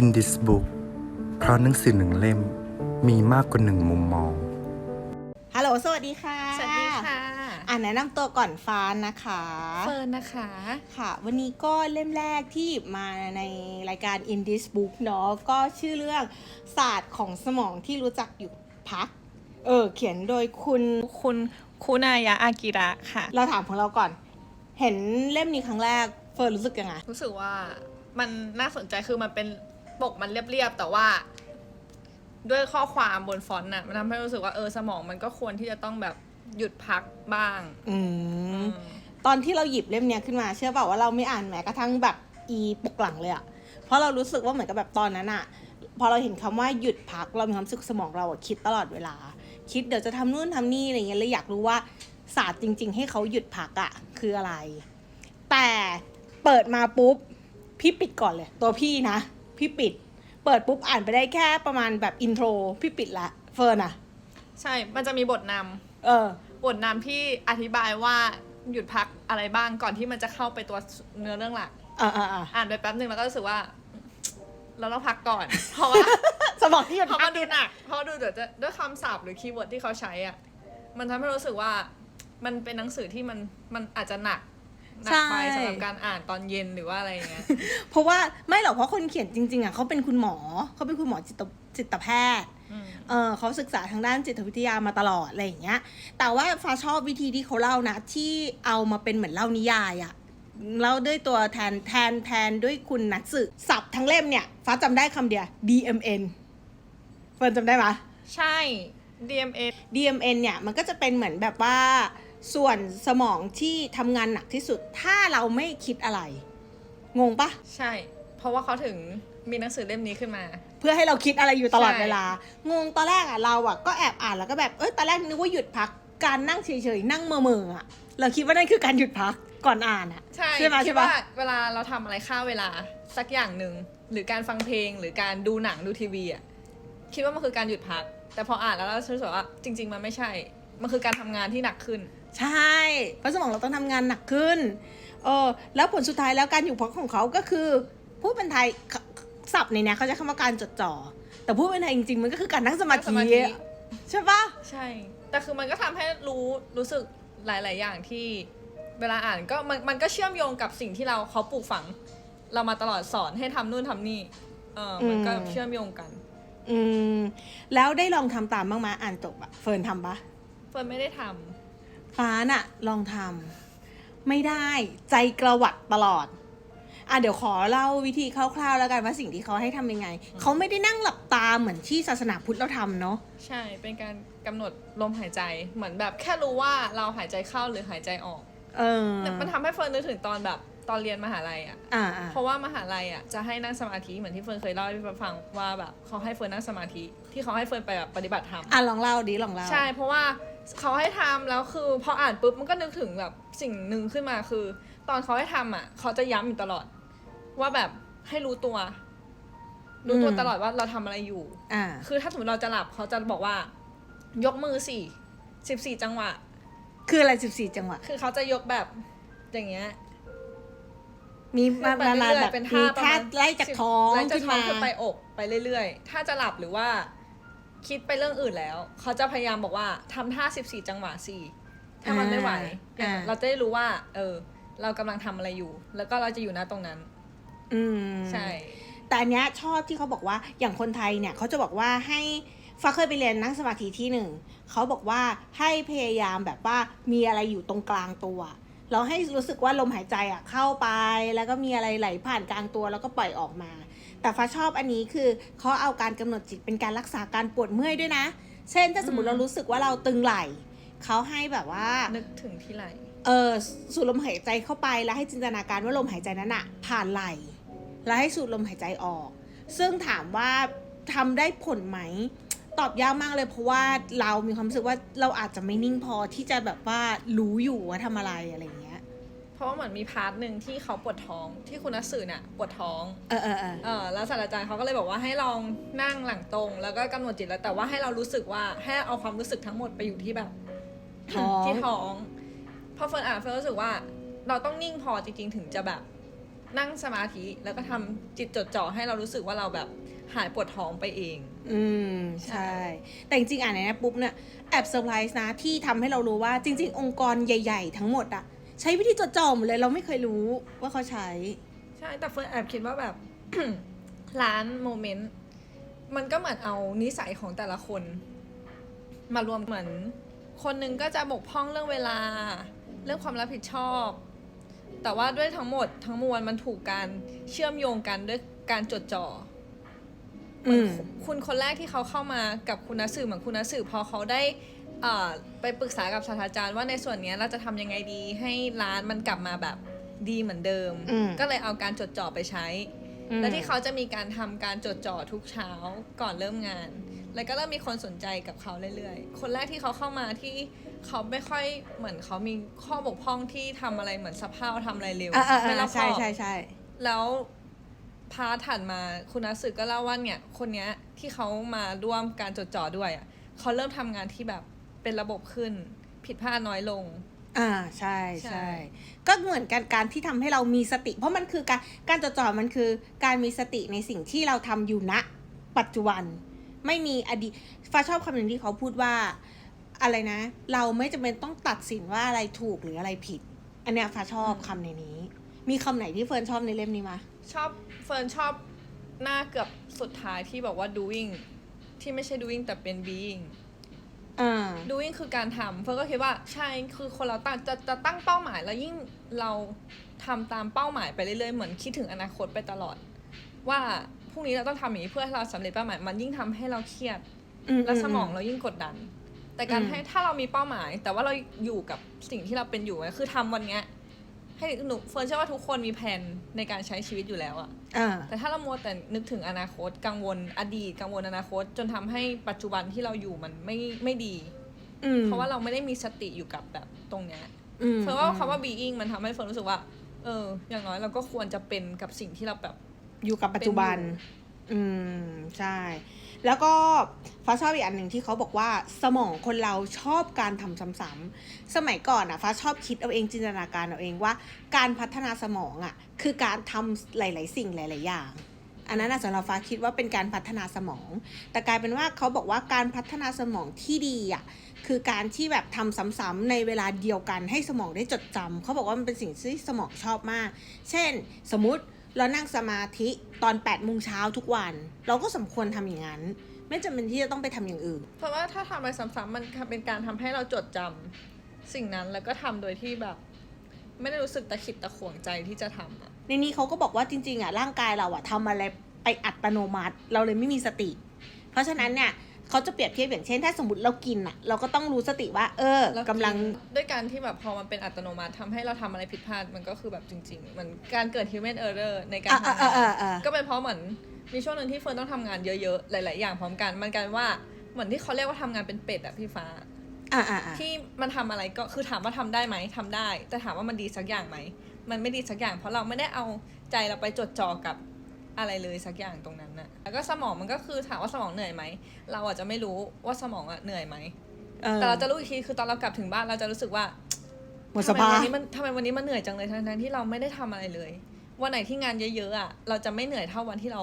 In this book เพราะหนังสือหนึ่งเล่มมีมากกว่าหนึ่งมุมมอง ฮัลโหล สวัสดีค่ะ สวัสดีค่ะ อ่านแนะนำตัวก่อนฟ้านนะคะ เฟิร์นนะคะ ค่ะ วันนี้ก็เล่มแรกที่หยิบมาในรายการ In This Book เนาะ ก็ชื่อเรื่องศาสตร์ของสมองที่รู้จักอยู่พัก เออ เขียนโดยคุณคุณคุณายะอากิระค่ะ เราถามของเราก่อน เห็นเล่มนี้ครั้งแรก เฟิร์นรู้สึกยังไง รู้สึกว่ามันน่าสนใจคือมันเป็น ปกมันเรียบๆ แต่ว่า ด้วยข้อความบนฟอนต์น่ะมันทำให้รู้สึกว่าเออสมองมันก็ควรที่จะต้องแบบหยุดพักบ้างอืมอืม ตอนที่เราหยิบเล่มเนี้ยขึ้นมา เชื่อเปล่าว่าเราไม่อ่านแม้กระทั่งแบบอีปกหลังเลยอะเพราะเรารู้สึกว่าเหมือนกับแบบตอนนั้นอะพอเราเห็นคำว่าหยุดพักเรามีความรู้สึกสมองเราอะคิดตลอดเวลา คิดเดี๋ยวจะทำนู่นทำนี่อะไรเงี้ยเลยอยากรู้ว่าศาสตร์จริง ๆ ให้เขาหยุดพักอะคืออะไร แต่เปิดมาปุ๊บพี่ปิดก่อนเลย ตัวพี่นะ พี่ปิด เปิดปุ๊บอ่านไปได้แค่ประมาณแบบอินโทรพี่ปิดละเฟิร์นอะใช่ มันจะมีบทนำเออ บทนำที่อธิบายว่าหยุดพักอะไรบ้างก่อนที่มันจะเข้าไปตัวเนื้อเรื่องหลัก อ่าอ่าอ่าอ่านไปแป๊บหนึ่งแล้วก็รู้สึกว่า เราต้องพักก่อน เพราะว่าสมองที่หยุดเพราะพัมักนดูหนักเพราะดูเดี๋ยวจะด้วยคำศัพท์หรือคีย์เวิร์ดที่เขาใช้อะมันทำให้รู้สึกว่ามันเป็นหนังสือที่มันมันอาจจะหนัก หนักไปสำหรับการอ่านตอนเย็นหรือว่าอะไรอย่างเงี้ยเพราะว่าไม่หรอกเพราะคนเขียนจริง ๆอะเขาเป็นคุณหมอเขาเป็นคุณหมอจิตจิตแพทย์อืมเออเขาศึกษาทางด้านจิตวิทยามาตลอดอะไรอย่างเงี้ย แต่ว่าฟ้าชอบวิธีที่เขาเล่านะ ที่เอามาเป็นเหมือนเล่านิยายอะเล่าด้วยตัวแทนแทนแทนด้วยคุณนัทสึศัพท์ทั้งเล่มเนี่ย ฟ้าจำได้คำเดียว DMN เฟิร์นจำได้ไหมใช่ DMA DMN เนี่ยมันก็จะเป็นเหมือนแบบว่า ส่วนสมองที่ทำงานหนักที่สุด ถ้าเราไม่คิดอะไร งงปะใช่ เพราะว่าเขาถึงมีหนังสือเล่มนี้ขึ้นมา เพื่อให้เราคิดอะไรอยู่ตลอดใช่เวลา งงตอนแรกอะเราอะก็แอบอ่านแล้วก็แบบเอ้ยตอนแรกนึกว่าหยุดพักการนั่งเฉยๆนั่งเมื่อเมอๆอะเราคิดว่านั่นคือการหยุดพักก่อนอ่านอะใช่ใช่ไหมคิใช่ดปะว่าเวลาเราทำอะไรฆ่าเวลาสักอย่างหนึ่งหรือการฟังเพลงหรือการดูหนังดูทีวีอะคิดว่ามันคือการหยุดพัก แต่พออ่านแล้วเรารู้สึกว่าจริง ๆ มันไม่ใช่ มันคือการทำงานที่หนักขึ้น ใช่เพราะสมองเราต้องทำงานหนักขึ้นเออแล้วผลสุดท้ายแล้วการอยู่พักของเขาก็คือพูดเป็นไทยศัพท์ในเนี้ยเขาจะคำว่าการจดจ่อแต่พูดเป็นไทยจริงๆ มันก็คือการนั่งสมานั่งสธิมาธิอะใช่ปะใช่ แต่คือมันก็ทำให้รู้รู้สึกหลาย ๆ อย่างที่เวลาอ่านก็มันมันก็เชื่อมโยงกับสิ่งที่เราเขาปลูกฝัง เรามาตลอดสอนให้ทำนู่นทำนี่เออมันก็เชื่อมโยงกัน อืมแล้วได้ลองทำตามบ้างไหมอ่านจบอะเฟิร์นทำปะเฟิร์นไม่ได้ทำ ฟ้าน่ะลองทำไม่ได้ใจกระวัดตลอดอะเดี๋ยวขอเล่าวิธีคร่าวๆแล้วกันว่าสิ่งที่เขาให้ทำยังไง เขาไม่ได้นั่งหลับตาเหมือนที่ศาสนาพุทธเราทำเนาะใช่เป็นการกำหนดลมหายใจเหมือนแบบแค่รู้ว่าเราหายใจเข้าหรือหายใจออกเออมันทำให้เฟิร์นนึกถึงตอนแบบตอนเรียนมหาลัยอะ อ่าอ่า เพราะว่ามหาลัยอะจะให้นั่งสมาธิเหมือนที่เฟิร์นเคยเล่าให้พี่ฟังว่าแบบเขาให้เฟิร์นนั่งสมาธิที่เขาให้เฟิร์นไปแบบปฏิบัติธรรมอะลองเล่าดิลองเล่า ใช่เพราะว่า เขาให้ทำแล้วคือพออ่านปุ๊บมันก็นึกถึงแบบสิ่งหนึ่งขึ้นมาคือ ตอนเขาให้ทำอะ เขาจะย้ำอยู่ตลอด ว่าแบบให้รู้ตัว รู้ตัวตลอดว่าเราทำอะไรอยู่ อ่า คือถ้าสมมติเราจะหลับเขาจะบอกว่า ยกมือสี่สิบสี่จังหวะ คืออะไรสิบสี่จังหวะ คือเขาจะยกแบบอย่างเงี้ยมีมาไปมาเรื่ลาอยแบบๆเป็นมีท่าประท่ามาณไล่จากสิบท้องไล่จากขึ้นท้องมาขึ้นไปอกไปเรื่อยๆ ถ้าจะหลับหรือว่า คิดไปเรื่องอื่นแล้ว เขาจะพยายามบอกว่าทำท่าสิบสี่จังหวะสี่ถ้ามันไม่ไหว อ่า เราจะได้รู้ว่า เออ เรากำลังทำอะไรอยู่ แล้วก็เราจะอยู่ณตรงนั้น อืม ใช่ แต่อันเนี้ยชอบที่เขาบอกว่าอย่างคนไทยเนี่ยเขาจะบอกว่าให้ฟ้าเคยไปเรียนนั่งสมาธิที่หนึ่งเขาบอกว่าให้พยายามแบบว่ามีอะไรอยู่ตรงกลางตัว เราให้รู้สึกว่าลมหายใจอะเข้าไปแล้วก็มีอะไรไหลผ่านกลางตัวแล้วก็ปล่อยออกมา แต่ฟ้าชอบอันนี้คือเขาเอาการกำหนดจิตเป็นการรักษาการปวดเมื่อยด้วยนะ เช่น ถ้าสมมติอืมเรารู้สึกว่าเราตึงไหล่เขาให้แบบว่านึกถึงที่ไหลเออสูดลมหายใจเข้าไปแล้วให้จินตนาการว่าลมหายใจนั้นอะผ่านไหลแล้วให้สูดลมหายใจออก ซึ่งถามว่าทำได้ผลไหมตอบยากมากเลยเพราะว่าเรามีความรู้สึกว่าเราอาจจะไม่นิ่งพอที่จะแบบว่ารู้อยู่ว่าทำอะไรอะไรอย่างเงี้ย เพราะว่าเหมือนมีพาร์ทหนึ่งที่เขาปวดท้องที่คุณนัสสื่อน่ะปวดท้อง เออเออเออเออแล้วศาสตราจารย์เขาก็เลยบอกว่าให้ลองนั่งหลังตรง แล้วก็กำหนดจิตแล้วแต่ว่าให้เรารู้สึกว่าให้เอาความรู้สึกทั้งหมดไปอยู่ที่แบบท้อง ที่ท้องพอเฟิร์นอ่านเฟิร์นรู้สึกว่า เราต้องนิ่งพอจริง ๆ ถึงจะแบบนั่งสมาธิแล้วก็ทำจิตจดจ่อให้เรารู้สึกว่าเราแบบหายปวดท้องไปเอง อืม ใช่ใช่แต่จริงๆอ่านในนี้ปุ๊บเนี่ยแอบเซอร์ไพรส์นะที่ทำให้เรารู้ว่าจริง ๆ องค์กรใหญ่ ๆ ทั้งหมดอะ ใช้วิธีจดจ่อหมดเลย เราไม่เคยรู้ว่าเขาใช้ ใช่แต่เฟิร์นแอบคิดว่าแบบ ร้านโมเมนต์มันก็เหมือนเอานิสัยของแต่ละคน มารวมเหมือน คนหนึ่งก็จะบกพร่องเรื่องเวลา เรื่องความรับผิดชอบ แต่ว่าด้วยทั้งหมดทั้งมวลมันถูกการเชื่อมโยงกันด้วยการจดจ่ออืมคุณคนแรกที่เขาเข้ามากับคุณนัสื่อเหมือนคุณนัสื่อพอเขาได้เอ่อ ไปปรึกษากับศาสตราจารย์ว่าในส่วนเนี้ยเราจะทำยังไงดีให้ร้านมันกลับมาแบบดีเหมือนเดิม อืม ก็เลยเอาการจดจ่อไปใช้อืมและที่เขาจะมีการทำการจดจ่อทุกเช้าก่อนเริ่มงาน แล้วก็เริ่มมีคนสนใจกับเขาเรื่อยๆ คนแรกที่เขาเข้ามาที่เขาไม่ค่อยเหมือนเขามีข้อบกพร่องที่ทำอะไรเหมือนสะเพร่าทำอะไรเร็วอ่าอ่าไม่รอ่าอบคใช่อบ ใช่ใช่ แล้วพาถัดมาคุณนัสึก็เล่าว่าเนี่ย คนเนี้ยที่เขามาร่วมการจดจ่อด้วยอะเขาเริ่มทำงานที่แบบ เป็นระบบขึ้น ผิดพลาดน้อยลง อ่าใช่ใช่ใช่ ก็เหมือนกันการที่ทำให้เรามีสติ เพราะมันคือการการจดจ่อมันคือการมีสติในสิ่งที่เราทำอยู่ณปัจจุบัน ไม่มีอดีตฟ้าชอบคำหนึ่งที่เขาพูดว่าอะไรนะ เราไม่จำเป็นต้องตัดสินว่าอะไรถูกหรืออะไรผิด อันเนี้ยฟ้าชอบคำในนี้ มีคำไหนที่เฟิร์นชอบในเล่มนี้มะชอบเฟิร์นชอบหน้าเกือบสุดท้ายที่บอกว่า doing ที่ไม่ใช่ doing แต่เป็น being อ่า doing คือการทำเฟิร์นก็คิดว่าใช่คือคนเราตั้งจะจะตั้งเป้าหมายแล้วยิ่งเราทำตามเป้าหมายไปเรื่อยๆเหมือนคิดถึงอนาคตไปตลอด ว่าพรุ่งนี้เราต้องทำอย่างนี้เพื่อให้เราสำเร็จเป้าหมายมันยิ่งทำให้เราเครียดและสมองเรายิ่งกดดัน แต่การอืมให้ถ้าเรามีเป้าหมาย แต่ว่าเราอยู่กับสิ่งที่เราเป็นอยู่อะคือทำวันเนี้ย ให้หนูเฟิร์นเชื่อว่าทุกคนมีแผนในการใช้ชีวิตอยู่แล้วอะอ่า แต่ถ้าเรามัวแต่นึกถึงอนาคตกังวลอดีตกังวลอนาคต จนทำให้ปัจจุบันที่เราอยู่มันไม่ไม่ดี อืมเพราะว่าเราไม่ได้มีสติอยู่กับแบบตรงเนี้ยอืมเฟิร์นว่าคำว่า being มันทำให้เฟิร์นรู้สึกว่า เออ อย่างน้อยเราก็ควรจะเป็นกับสิ่งที่เราแบบอยู่กับปัจจุบันเป็น อืม ใช่ แล้วก็ฟ้าชอบอีกอันหนึ่งที่เขาบอกว่าสมองคนเราชอบการทำซ้ำๆสมัยก่อนอะฟ้าชอบคิดเอาเองจินตนาการเอาเองว่า การพัฒนาสมองอะคือการทำหลาย ๆ สิ่งหลาย ๆ อย่างอันนั้นนะสำหรับฟ้าคิดว่าเป็นการพัฒนาสมอง แต่กลายเป็นว่าเขาบอกว่าการพัฒนาสมองที่ดีอะคือการที่แบบทำซ้ำๆในเวลาเดียวกันให้สมองได้จดจำเขาบอกว่ามันเป็นสิ่งที่สมองชอบมาก เช่น สมมติ เรานั่งสมาธิตอน8ปดโมงเช้าทุกวัน เราก็สมควรทำอย่างนั้น ไม่จำเป็นที่จะต้องไปทำอย่างอื่น เพราะว่าถ้าทำอะไรซ้ำๆมันเป็นการทำให้เราจดจำสิ่งนั้นแล้วก็ทำโดยที่แบบ ไม่ได้รู้สึกตะขิดตะขวงใจที่จะทำอะในนี้เขาก็บอกว่าจริงๆอะร่างกายเราอะทำอะไรไปอัตโนมัติ เราเลยไม่มีสติ เพราะฉะนั้นเนี่ย เขาจะเปรียบเทียบอย่างเช่น ถ้าสมมติเรากินอะเราก็ต้องรู้สติว่า เออแวกำลัง ด้วยการที่แบบพอมันเป็นอัตโนมัติทำให้เราทำอะไรผิดพลาดมันก็คือแบบจริงๆเหมือนการเกิด human error ในการอะทำอะงาอะอะอะ นก็เป็นเพราะเหมือนมีช่วงหนึ่งที่เฟิร์นต้องทำงานเยอะๆ หลายๆ อย่างพร้อมกัน มันกลายว่าเหมือนที่เขาเรียกว่าทำงานเป็นเป็ดอะพี่ฟ้า อะอะอะที่มันทำอะไรก็คือถามว่าทำได้ไหมทำได้ แต่ถามว่ามันดีสักอย่างไหม มันไม่ดีสักอย่าง เพราะเราไม่ได้เอาใจเราไปจดจ่อกับ อะไรเลยสักอย่างตรงนั้นน่ะแล้วก็สมองมันก็คือถามว่าสมองเหนื่อยไหม เราอาจจะไม่รู้ว่าสมองอะเหนื่อยไหมออแต่เราจะรู้อีกทีคือตอนเรากลับถึงบ้านเราจะรู้สึกว่าหมดสภาทำไมพวันนี้มันทำไมวันนี้มันเหนื่อยจังเลยทั้งๆที่เราไม่ได้ทำอะไรเลย วันไหนที่งานเยอะๆอะเราจะไม่เหนื่อยเท่าวันที่เรา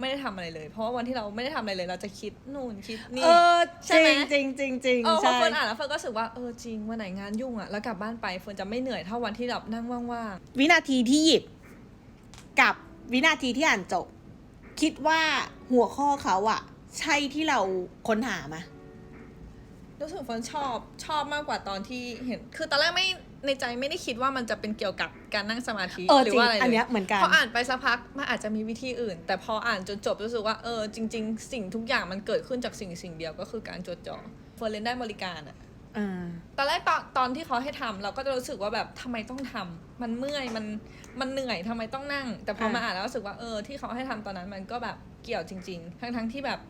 ไม่ได้ทำอะไรเลย เพราะว่าวันที่เราไม่ได้ทำอะไรเลย เราจะคิดนู่นคิดนี่เออใช่จไหมริงจริงจริงจริงเออพอใช่เฟิร์นอ่านแล้วเฟิร์นก็รู้สึกว่าเออจริงวันไหนงานยุ่งอะแล้วกลับบ้านไปเฟิร์นจะไม่เหนื่อยเท่าวันที่แบบนั่งว่างวินาทีที่หยิบกับ วินาทีที่อ่านจบ คิดว่าหัวข้อเขาอะใช่ที่เราค้นหามาๆรู้สึกเฟิร์นชอบชอบมากกว่าตอนที่เห็น คือตอนแรกไม่ในใจไม่ได้คิดว่ามันจะเป็นเกี่ยวกับการนั่งสมาธิเออหรืจริงว่าอะไรเลยอันเนี้ยเหมือนกันพออ่านไปสักพักมันอาจจะมีวิธีอื่น แต่พออ่านจนจบรู้สึกว่าเออจริง ๆ สิ่งทุกอย่างมันเกิดขึ้นจากสิ่งสิ่งเดียวก็คือการจดจ่อเฟิร์นเรียนได้บริการอะเออ ตอนแรกตอนตอนที่เขาให้ทำเราก็จะรู้สึกว่าแบบทำไมต้องทำมันเมื่อยมันมันเหนื่อยทำไมต้องนั่ง แต่พอมาอ่านแล้วรู้สึกว่าเออที่เขาให้ทำตอนนั้นมันก็แบบเกี่ยวจริง ๆ ทั้งทั้งๆที่แบบ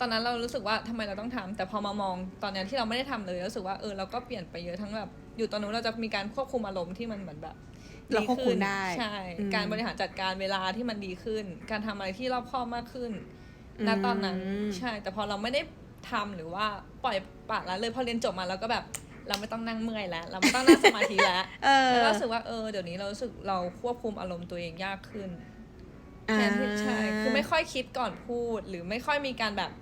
ตอนนั้นเรารู้สึกว่าทำไมเราต้องทำแต่พอมามองตอนนี้ที่เราไม่ได้ทำเลยรู้สึกว่าเออเราก็เปลี่ยนไปเยอะทั้งแบบอยู่ตอนนู้นเราจะมีการควบคุมอารมณ์ที่มันเหมือนแบบเราควบคุมขึ้นได้ใช่อืมการบริหารจัดการเวลาที่มันดีขึ้น การทำอะไรที่รอบคอบมากขึ้นณตอนนั้นอืมใช่ แต่พอเราไม่ได้ทำหรือว่า ปล่อยปละละเลยพอเรียนจบมาเราก็แบบเราไม่ต้องนั่งเมื่อยแล้ว เราไม่ต้องนั่งสมาธิแล้วเออแล้วก็รู้สึกว่าเออเดี๋ยวนี้เรารู้สึกเราควบคุมอารมณ์ตัวเองยากขึ้นแทนที่ใช่คือไม่ค่อยคิดก่อนพูด หรือไม่ค่อยมีการแบบ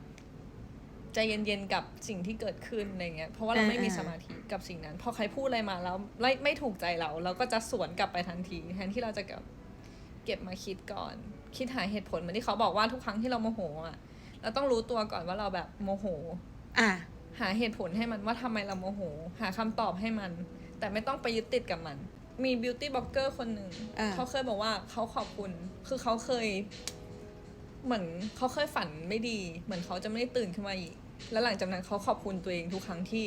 ใจเย็นๆกับสิ่งที่เกิดขึ้นอะไรเงี้ยเพราะว่าเราไม่มีสมาธิกับสิ่งนั้น พอใครพูดอะไรมาแล้วไม่ไม่ถูกใจเรา เราก็จะสวนกลับไปทันทีแทนที่เราจะเก็บเก็บมาคิดก่อน คิดหาเหตุผลเหมือนที่เขาบอกว่าทุกครั้งที่เราโมโหอะเราต้องรู้ตัวก่อนว่าเราแบบโมโห อะหาเหตุผลให้มันว่าทำไมเราโมโห หาคำตอบให้มัน แต่ไม่ต้องไปยึดติดกับมัน มีบิวตี้บล็อกเกอร์คนหนึ่งอ่าเขาเคยบอกว่าเขาขอบคุณ คือเขาเคย เหมือนเขาเคยฝันไม่ดี เหมือนเขาจะไม่ได้ตื่นขึ้นมาอีก แล้วหลังจากนั้นเขาขอบคุณตัวเองทุกครั้งที่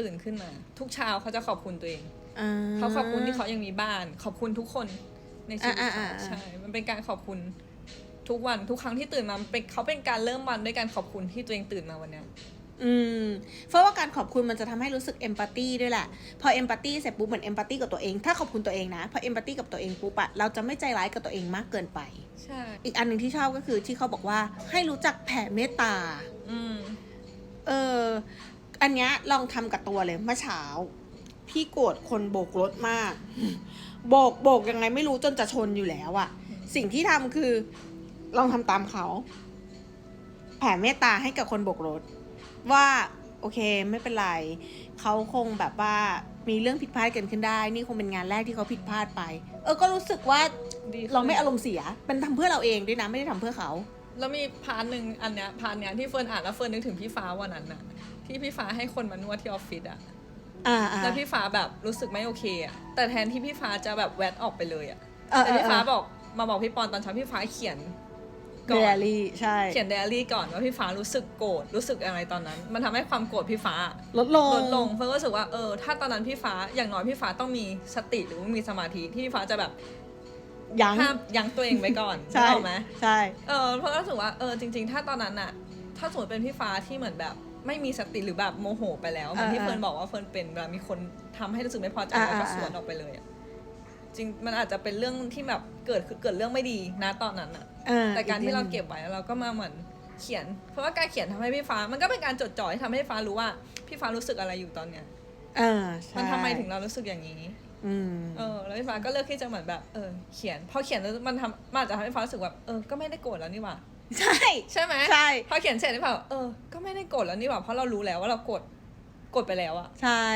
ตื่นขึ้นมา ทุกเช้าเขาจะขอบคุณตัวเองเขาขอบคุณที่เขายังมีบ้าน ขอบคุณทุกคนในชีวิตอ่าเขาอ่าอ่าใช่ มันเป็นการขอบคุณทุกวันทุกครั้งที่ตื่นมาเป็นเขาเป็นการเริ่มวันด้วยการขอบคุณที่ตัวเองตื่นมาวันเนี้ย อืมเพราะว่าการขอบคุณมันจะทำให้รู้สึกเอมพัตตีด้วยแหละ พอเอมพัตตีเสร็จปุ๊บเหมือนเอมพัตตีกับตัวเอง ถ้าขอบคุณตัวเองนะ พอเอมพัตตีกับตัวเองปุ๊บอะเราจะไม่ใจร้ายกับตัวเองมากเกินไป ใช่ อีกอันหนึ่งที่ชอบก็คือที่เขาบอกว่าให้รู้จักแผ่เมตตา อืม เออ อันเนี้ยลองทำกับตัวเลยเมื่อเช้า พี่โกรธคนโบกรถมาก โบกโบกยังไงไม่รู้จนจะชนอยู่แล้วอะสิ่งที่ทำคือ ลองทำตามเขา แผ่เมตตาให้กับคนโบกรถ ว่าโอเคไม่เป็นไรเขาคงแบบว่ามีเรื่องผิดพลาดเกิดขึ้นได้ นี่คงเป็นงานแรกที่เขาผิดพลาดไป เออก็รู้สึกว่าดีขึ้นเราไม่อารมณ์เสียเป็นทำเพื่อเราเองด้วยนะไม่ได้ทำเพื่อเขาแล้วมีพาร์ทหนึ่งอันเนี้ยพาร์ทเนี้ยที่เฟิร์นอ่านแล้วเฟิร์นนึกถึงพี่ฟ้าวันนั้นน่ะที่พี่ฟ้าให้คนมานวดที่ออฟฟิศอะอ่าอ่าแล้วพี่ฟ้าแบบรู้สึกไม่โอเคอะแต่แทนที่พี่ฟ้าจะแบบแวดออกไปเลยอะเออแต่เออพี่ฟ้าเออบอกมาบอกพี่ปอนตอนเช้าพี่ฟ้าเขียนเด ก่อนลี่ใช่เขียนไดอารี่ก่อนว่าพี่ฟ้ารู้สึกโกรธรู้สึกอะไรตอนนั้น มันทำให้ความโกรธพี่ฟ้าลดลงลดลงเฟิร์นก็รู้สึกว่าเออถ้าตอนนั้นพี่ฟ้าอย่างน้อยพี่ฟ้าต้องมีสติหรือว่ามีสมาธิที่พี่ฟ้าจะแบบยั้งห้ามยั้งตัวเองไว้ก่อนใช่นึกออกไหมใช่ เออเพราะรู้สึกว่าเออจริง ๆ ถ้าตอนนั้นอะถ้าสมมติเป็นพี่ฟ้าที่เหมือนแบบไม่มีสติหรือแบบโมโหไปแล้วเหมือนที่อ่าเฟิร์นบอกว่าเฟิร์นเป็นเวลามีคนทำให้รู้สึกไม่พอใจอ่าแล้วก็อ่าสวนออกไปเลยอะจริงมันอาจจะเป็นเรื่องที่แบบเกิดเกิดเรื่องไม่ดีนะตอนนั้นอะ เออแต่การที่เราอีเก็บไว้แล้วเราก็มาเหมือนเขียน เพราะว่าการเขียนทำให้พี่ฟ้า มันก็เป็นการจดจ่อให้ทำให้พี่ฟ้ารู้ว่า พี่ฟ้ารู้สึกอะไรอยู่ตอนเนี้ยเออใช่มันทำไมถึงเรารู้สึกอย่างนี้อืมเออแล้วพี่ฟ้าก็เลือกที่จะเหมือนแบบเออเขียนพอเขียนแล้วมันทำมันอาจจะทำให้ฟ้ารู้สึกแบบเออก็ไม่ได้โกรธแล้วนี่หว่าใช่ใช่ไหมใช่พอเขียนเสร็จพี่ฟ้าบอกเออก็ไม่ได้โกรธแล้วนี่หว่าเพราะเรารู้แล้วว่าเราโกรธโกรธไปแล้วอะใช่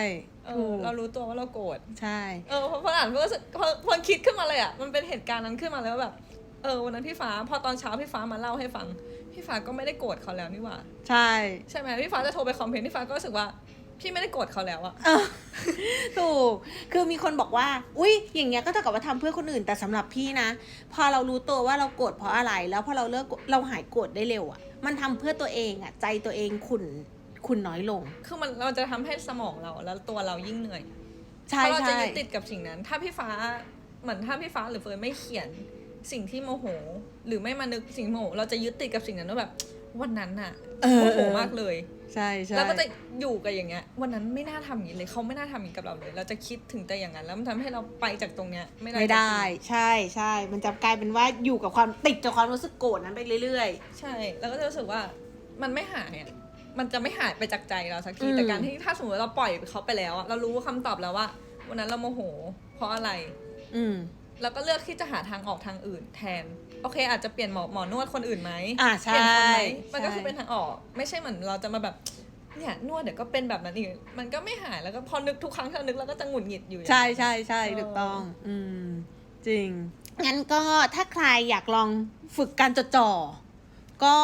เอถูอกเรารู้ตัวว่าเราโกรธใช่ เออพอพออ่านพอรู้สึกพอพอคิดขึ้นมาเลยอะมันเป็นเหตุการณ์นั้นขึ้นมาแล้วว่าแบบ เออวันนั้นพี่ฟ้าพอตอนเช้าพี่ฟ้ามาเล่าให้ฟัง พี่ฟ้าก็ไม่ได้โกรธเขาแล้วนี่หว่า ใช่ ใช่ไหมพี่ฟ้าจะโทรไปคอมเพลนพี่ฟ้าก็รู้สึกว่า พี่ไม่ได้โกรธเขาแล้วอะเออถูก คือมีคนบอกว่า อุ้ยอย่างเงี้ยก็เท่ากับว่าทำเพื่อคนอื่นแต่สำหรับพี่นะ พอเรารู้ตัวว่าเราโกรธเพราะอะไร แล้วพอเราเลิกโกรธเราหายโกรธได้เร็วอะมันทำเพื่อตัวเองอะใจตัวเองขุนขุนน้อยลง คือมันเราจะทำให้สมองเราแล้วตัวเรายิ่งเหนื่อยใช่เพราะเราจะใช่ยึดติดกับสิ่งนั้น ถ้าพี่ฟ้าเหมือนถ้าพี่ฟ้าหรือเฟิร์นไม่เขียน สิ่งที่โมโห หรือไม่มานึกสิ่งโมโห เราจะยึดติดกับสิ่งนั้นว่าแบบ วันนั้นน่ะเออโมโหมากเลย ใช่ใช่แล้วก็จะอยู่กับอย่างเงี้ย วันนั้นไม่น่าทำอย่างนี้เลยเขาไม่น่าทำอย่างนี้กับเราเลย เราจะคิดถึงแต่อย่างนั้น แล้วมันทำให้เราไปจากตรงเนี้ยไม่ได้ไม่ได้สักทีใช่ใช่มันจะกลายเป็นว่าอยู่กับความติดกับความรู้สึกโกรธนั้นไปเรื่อยใช่ แล้วก็จะรู้สึกว่ามันไม่หายอะมันจะไม่หายไปจากใจเราสักทีอืมแต่การที่ถ้าสมมติเราปล่อยเขาไปแล้วอะเรารู้คำตอบแล้วว่า วันนั้นเราโมโห เพราะอะไรๆอื มเราก็เลือกที่จะหาทางออกทางอื่น แทน โอเค อาจจะเปลี่ยนหมอหมอนวดคนอื่นไหมอ่าเปลี่ยนใช่คนไหมมันก็ใช่คือเป็นทางออก ไม่ใช่เหมือนเราจะมาแบบเนี่ยนวดเดี๋ยวก็เป็นแบบนั้นอีกมันก็ไม่หายแล้วก็พอนึกทุกครั้งที่เรานึกเราก็จะหงุดหงิดอยู่อย่างใช่นั้น ใช่ใช่เออถูกต้อง อืม จริง งั้นก็ถ้าใครอยากลองฝึกการจดจ่อ ก็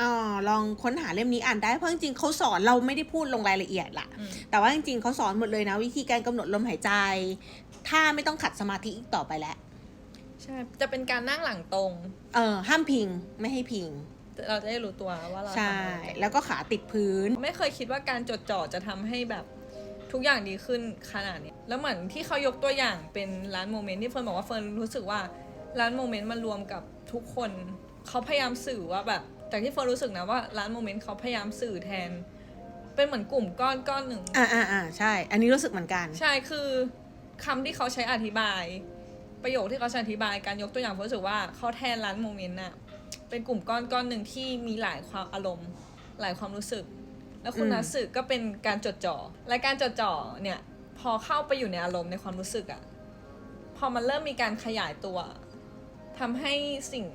อ่าลองค้นหาเล่มนี้อ่านได้ เพราะจริงๆเขาสอนเราไม่ได้พูดลงรายละเอียดล่ะอืม แต่ว่าจริงๆเขาสอนหมดเลยนะ วิธีการกำหนดลมหายใจ ถ้าไม่ต้องขัดสมาธิอีกต่อไปแล้ว ใช่ จะเป็นการนั่งหลังตรง เออห้ามพิงไม่ให้พิง เราจะได้รู้ตัวว่าเราใช่ทำอะไรกันแล้วก็ขาติดพื้น ไม่เคยคิดว่าการจดจ่อจะทำให้แบบทุกอย่างดีขึ้นขนาดนี้ แล้วเหมือนที่เขายกตัวอย่างเป็นร้านโมเมนต์ที่เฟิร์นบอกว่าเฟิร์นรู้สึกว่าร้านโมเมนต์มันรวมกับทุกคนเขาพยายามสื่อว่าแบบจากที่เฟิร์นรู้สึกนะว่าร้านโมเมนต์เขาพยายามสื่อแทน เป็นเหมือนกลุ่มก้อนก้อนหนึ่งอ่าอ่าอ่าใช่ อันนี้รู้สึกเหมือนกัน ใช่คือ คำที่เขาใช้อธิบาย ประโยคที่เขาใช้อธิบายการยกตัวอย่างเฟิร์นรู้สึกว่าเขาแทนร้านโมเมนต์น่ะเป็นกลุ่มก้อนก้อนหนึ่งที่มีหลายความอารมณ์ หลายความรู้สึก แล้วคุณนัสึก็เป็นการจดจ่อและการจดจ่อเนี่ยพอเข้าไปอยู่ในอารมณ์ในความรู้สึกอะพอมันเริ่มมีการขยายตัวทำให้สิ่ง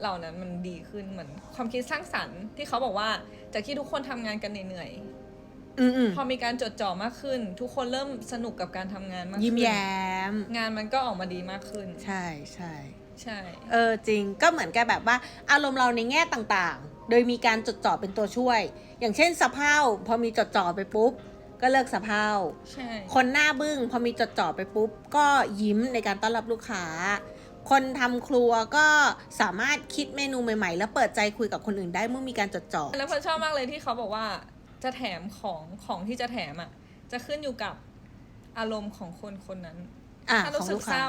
เหล่านั้นมันดีขึ้นเหมือนความคิดสร้างสรรค์ที่เขาบอกว่าจากที่ทุกคนทำงานกันเหนื่อย อืมอืมพอมีการจดจ่อมากขึ้น ทุกคนเริ่มสนุกกับการทำงานมากขึ้นยิ้มแย้ม งานมันก็ออกมาดีมากขึ้น ใช่ใช่ใช่ เออจริงก็เหมือนกับแบบว่า อารมณ์เราในแง่ต่างๆ โดยมีการจดจ่อเป็นตัวช่วย อย่างเช่นสะเพร่าพอมีจดจ่อไปปุ๊บ ก็เลิกสะเพร่า ใช่ คนหน้าบึ้งพอมีจดจ่อไปปุ๊บ ก็ยิ้มในการต้อนรับลูกค้า คนทำครัวก็สามารถคิดเมนูใหม่ๆ แล้วเปิดใจคุยกับคนอื่นได้เมื่อมีการจดจ่อ แล้วพอชอบมากเลยที่เขาบอกว่า จะแถมของของที่จะแถมอะ จะขึ้นอยู่กับอารมณ์ของคนคนนั้น อะถ้าขรู้องสึลูกกเศค้าร้า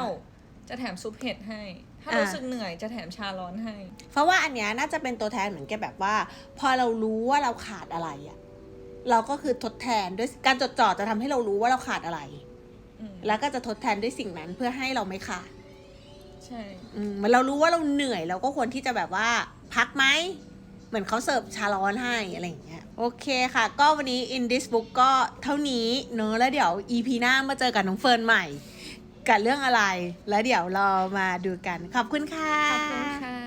จะแถมซุปเห็ดให้ ถ้าอ่ารู้สึกเหนื่อยจะแถมชาร้อนให้ เพราะว่าอันเนี้ยน่าจะเป็นตัวแทนเหมือนกับแบบว่า พอเรารู้ว่าเราขาดอะไรอะเราก็คือทดแทนด้วยการจดจ่อจะทำให้เรารู้ว่าเราขาดอะไรอืมแล้วก็จะทดแทนด้วยสิ่งนั้นเพื่อให้เราไม่ขาด ใช่อืมเหมือนเรารู้ว่าเราเหนื่อยเราก็ควรที่จะแบบว่าพักไหม เหมือนเขาเสิร์ฟชาร้อนให้อะไรอย่างเงี้ย โอเคค่ะ ก็วันนี้ in this book ก็เท่านี้เนอะแล้วเดี๋ยว EP หน้ามาเจอกับน้องเฟิร์นใหม่ กับเรื่องอะไร แล้วเดี๋ยวเรามาดูกัน ขอบคุณค่ะ ขอบคุณค่ะ